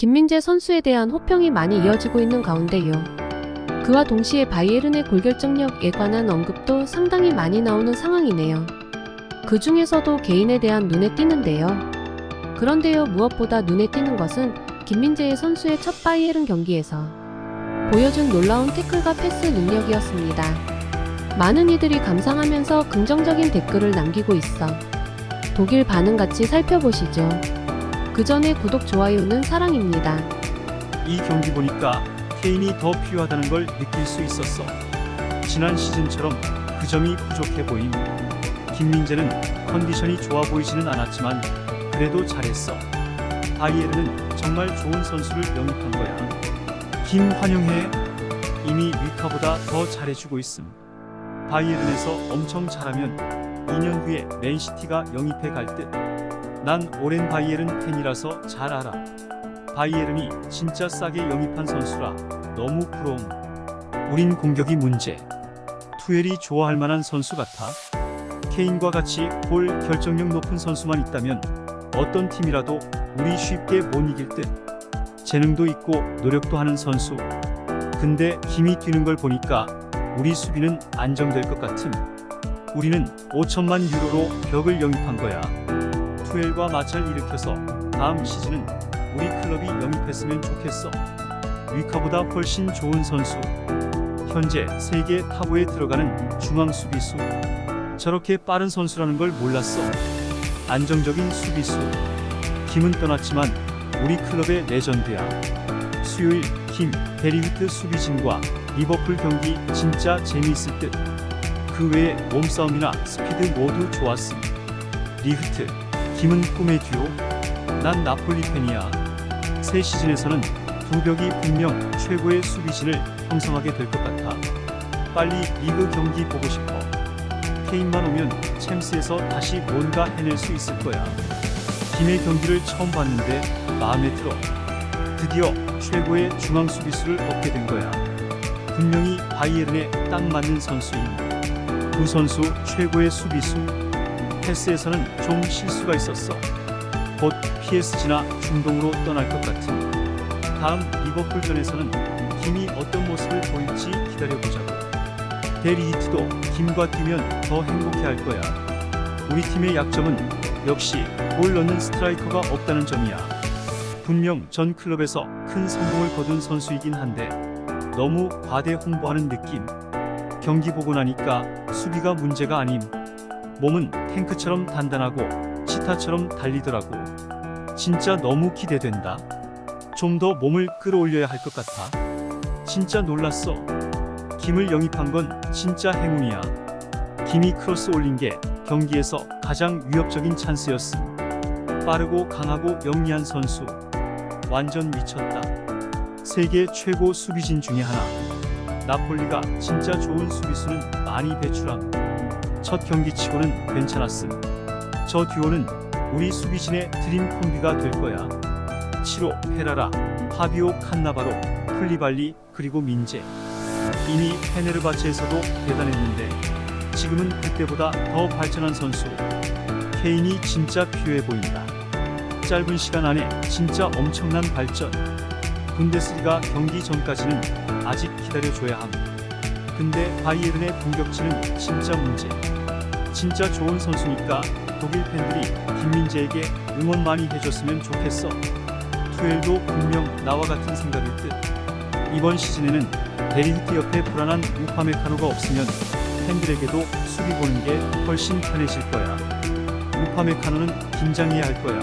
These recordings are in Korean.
김민재 선수에 대한 호평이 많이 이어지고 있는 가운데요. 그와 동시에 바이에른의 골결정력에 관한 언급도 상당히 많이 나오는 상황이네요. 그 중에서도 개인에 대한 눈에 띄는데요. 그런데요, 무엇보다 눈에 띄는 것은 김민재의 선수의 첫 바이에른 경기에서 보여준 놀라운 태클과 패스 능력이었습니다. 많은 이들이 감상하면서 긍정적인 댓글을 남기고 있어 독일 반응 같이 살펴보시죠. 그 전에 구독, 좋아요는 사랑입니다. 이 경기 보니까 케인이 더 필요하다는 걸 느낄 수 있었어. 지난 시즌처럼 그 점이 부족해 보임. 김민재는 컨디션이 좋아 보이지는 않았지만 그래도 잘했어. 바이에른은 정말 좋은 선수를 영입한 거야. 김환영해 이미 위카보다 더 잘해주고 있음. 바이에른에서 엄청 잘하면 2년 후에 맨시티가 영입해 갈 듯. 난 오랜 바이에른 팬이라서 잘 알아. 바이에른이 진짜 싸게 영입한 선수라 너무 부러움. 우린 공격이 문제. 투엘이 좋아할 만한 선수 같아. 케인과 같이 골 결정력 높은 선수만 있다면 어떤 팀이라도 우리 쉽게 못 이길 듯. 재능도 있고 노력도 하는 선수. 근데 힘이 뛰는 걸 보니까 우리 수비는 안정될 것 같음. 우리는 5천만 유로로 벽을 영입한 거야. 투엘과 마찰 일으켜서 다음 시즌은 우리 클럽이 영입했으면 좋겠어. 위카보다 훨씬 좋은 선수. 현재 세계 탑5에 들어가는 중앙 수비수. 저렇게 빠른 선수라는 걸 몰랐어. 안정적인 수비수. 김은 떠났지만 우리 클럽의 레전드야. 수요일 김 베리히트 수비진과 리버풀 경기 진짜 재미있을 듯. 그 외에 몸싸움이나 스피드 모두 좋았음. 리흐트, 김은 꿈의 듀오. 난 나폴리 팬이야. 새 시즌에서는 두 벽이 분명 최고의 수비진을 형성하게 될 것 같아. 빨리 리그 경기 보고 싶어. 케인만 오면 챔스에서 다시 뭔가 해낼 수 있을 거야. 김의 경기를 처음 봤는데 마음에 들어. 드디어 최고의 중앙 수비수를 얻게 된 거야. 분명히 바이에른에 딱 맞는 선수임. 두 선수 최고의 수비수. 패스에서는 좀 실수가 있었어. 곧 PSG나 중동으로 떠날 것 같은. 다음 리버풀전에서는 김이 어떤 모습을 보일지 기다려보자고. 데리히트도 김과 뛰면 더 행복해할 거야. 우리 팀의 약점은 역시 골 넣는 스트라이커가 없다는 점이야. 분명 전 클럽에서 큰 성공을 거둔 선수이긴 한데 너무 과대 홍보하는 느낌. 경기 보고 나니까 수비가 문제가 아님. 몸은 탱크처럼 단단하고 치타처럼 달리더라고. 진짜 너무 기대된다. 좀 더 몸을 끌어올려야 할 것 같아. 진짜 놀랐어. 김을 영입한 건 진짜 행운이야. 김이 크로스 올린 게 경기에서 가장 위협적인 찬스였음. 빠르고 강하고 영리한 선수. 완전 미쳤다. 세계 최고 수비진 중에 하나. 나폴리가 진짜 좋은 수비수는 많이 배출함. 첫 경기치고는 괜찮았음. 저 듀오는 우리 수비진의 드림 콤비가 될 거야. 치로, 헤라라, 파비오 칸나바로, 플리발리, 그리고 민재. 이미 페네르바체에서도 대단했는데 지금은 그때보다 더 발전한 선수. 케인이 진짜 필요해 보인다. 짧은 시간 안에 진짜 엄청난 발전. 분데스리가 경기 전까지는 아직 기다려줘야 함. 근데 바이에른의 공격진은 진짜 문제. 진짜 좋은 선수니까 독일 팬들이 김민재에게 응원 많이 해줬으면 좋겠어. 투엘도 분명 나와 같은 생각일 듯. 이번 시즌에는 데리히트 옆에 불안한 우파메카노가 없으면 팬들에게도 수비 보는 게 훨씬 편해질 거야. 우파메카노는 긴장해야 할 거야.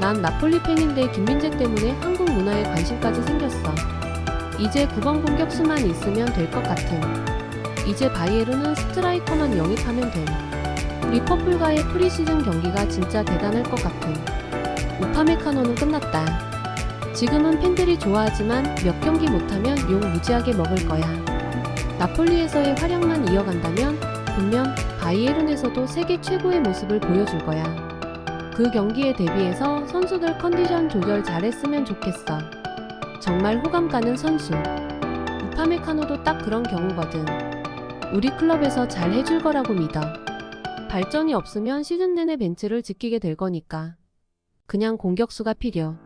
난 나폴리 팬인데 김민재 때문에 한국 문화에 관심까지 생겼어. 이제 9번 공격수만 있으면 될 것 같은. 이제 바이에른은 스트라이커만 영입하면 됨. 리퍼풀과의 프리시즌 경기가 진짜 대단할 것 같은. 우파메카노는 끝났다. 지금은 팬들이 좋아하지만 몇 경기 못하면 욕 무지하게 먹을 거야. 나폴리에서의 활약만 이어간다면 분명 바이에른에서도 세계 최고의 모습을 보여줄 거야. 그 경기에 대비해서 선수들 컨디션 조절 잘했으면 좋겠어. 정말 호감 가는 선수. 우파메카노도 딱 그런 경우거든. 우리 클럽에서 잘 해줄 거라고 믿어. 발전이 없으면 시즌 내내 벤치를 지키게 될 거니까. 그냥 공격수가 필요.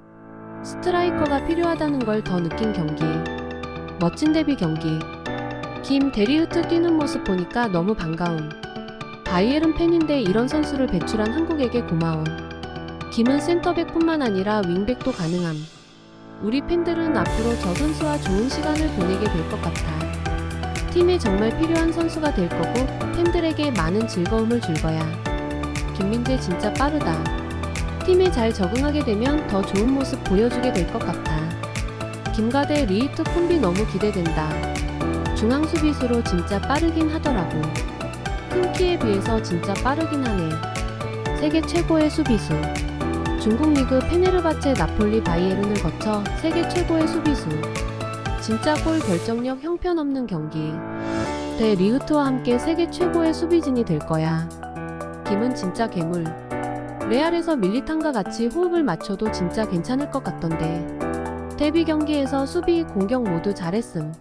스트라이커가 필요하다는 걸 더 느낀 경기. 멋진 데뷔 경기. 김 데리흐트 뛰는 모습 보니까 너무 반가움. 바이에른 팬인데 이런 선수를 배출한 한국에게 고마움. 김은 센터백뿐만 아니라 윙백도 가능함. 우리 팬들은 앞으로 저 선수와 좋은 시간을 보내게 될 것 같아. 팀에 정말 필요한 선수가 될 거고 팬들에게 많은 즐거움을 줄 거야. 김민재 진짜 빠르다. 팀에 잘 적응하게 되면 더 좋은 모습 보여주게 될 것 같아. 김가대 리히트 콤비 너무 기대된다. 중앙 수비수로 진짜 빠르긴 하더라고. 큰 키에 비해서 진짜 빠르긴 하네. 세계 최고의 수비수. 중국 리그 페네르바체 나폴리 바이에른을 거쳐 세계 최고의 수비수. 진짜 골 결정력 형편없는 경기. 대 리흐트와 함께 세계 최고의 수비진이 될 거야. 김은 진짜 괴물. 레알에서 밀리탄과 같이 호흡을 맞춰도 진짜 괜찮을 것 같던데. 데뷔 경기에서 수비, 공격 모두 잘했음.